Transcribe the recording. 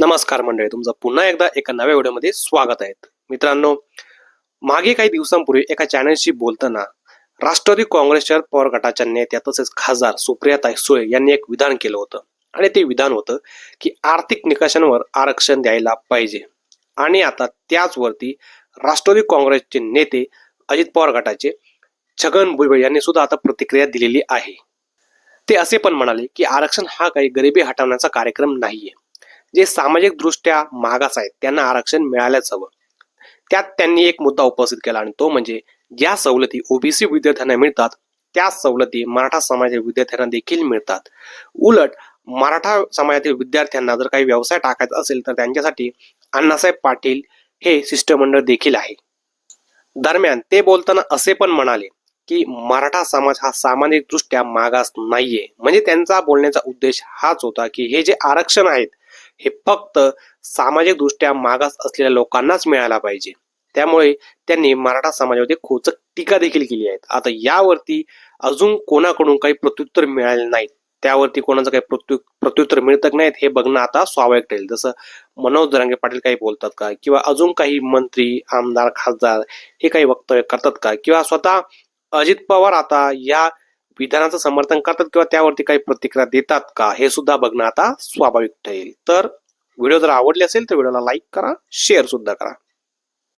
नमस्कार मंडळी तुमचं पुन्हा एकदा एका नव्या व्हिडिओमध्ये स्वागत आहे. मित्रांनो मागे काही दिवसांपूर्वी एका चॅनलशी बोलताना राष्ट्रवादी काँग्रेसच्या पवार गटाच्या नेत्या तसेच खासदार सुप्रियाताई सुळे यांनी एक विधान केलं होतं. आणि ते विधान होतं की आर्थिक निकषांवर आरक्षण द्यायला पाहिजे. आणि आता त्याचवरती राष्ट्रवादी काँग्रेसचे नेते अजित पवार गटाचे छगन भुजबळ यांनी सुद्धा आता प्रतिक्रिया दिलेली आहे. ते असे पण म्हणाले की आरक्षण हा काही गरिबी हटवण्याचा कार्यक्रम नाहीये. जे सामाजिकदृष्ट्या मागास आहेत त्यांना आरक्षण मिळायलाच हवं. त्यात त्यांनी एक मुद्दा उपस्थित केला आणि तो म्हणजे ज्या सवलती ओबीसी विद्यार्थ्यांना मिळतात त्याच सवलती मराठा समाजातील विद्यार्थ्यांना देखील मिळतात. उलट मराठा समाजातील विद्यार्थ्यांना जर काही व्यवसाय टाकायचा असेल तर त्यांच्यासाठी अण्णासाहेब पाटील हे शिष्टमंडळ देखील आहे. दरम्यान ते बोलताना असे पण म्हणाले की मराठा समाज हा सामाजिकदृष्ट्या मागास नाहीये. म्हणजे त्यांचा बोलण्याचा उद्देश हाच होता की हे जे आरक्षण आहेत हे फक्त सामाजिक दृष्ट्या मागास असलेल्या लोकांनाच मिळायला पाहिजे. त्यामुळे त्यांनी मराठा समाजावरती खोचक टीका देखील केली आहेत आता यावरती अजून कोणाकडून काही प्रत्युत्तर मिळाले नाहीत. त्यावरती कोणाचं काही प्रत्यु प्रत्युत्तर मिळत नाहीत हे बघणं आता स्वाभाविक ठरेल जसं मनोज दरांगे पाटील काही बोलतात का? किंवा अजून काही मंत्री आमदार खासदार हे काही वक्तव्य करतात का? किंवा स्वतः अजित पवार आता या विधानाचं समर्थन करतात किंवा त्यावरती काही प्रतिक्रिया देतात का हे सुद्धा बघणं आता स्वाभाविक ठरेल. तर व्हिडिओ जर आवडले असेल तर व्हिडिओला लाईक करा शेअर सुद्धा करा.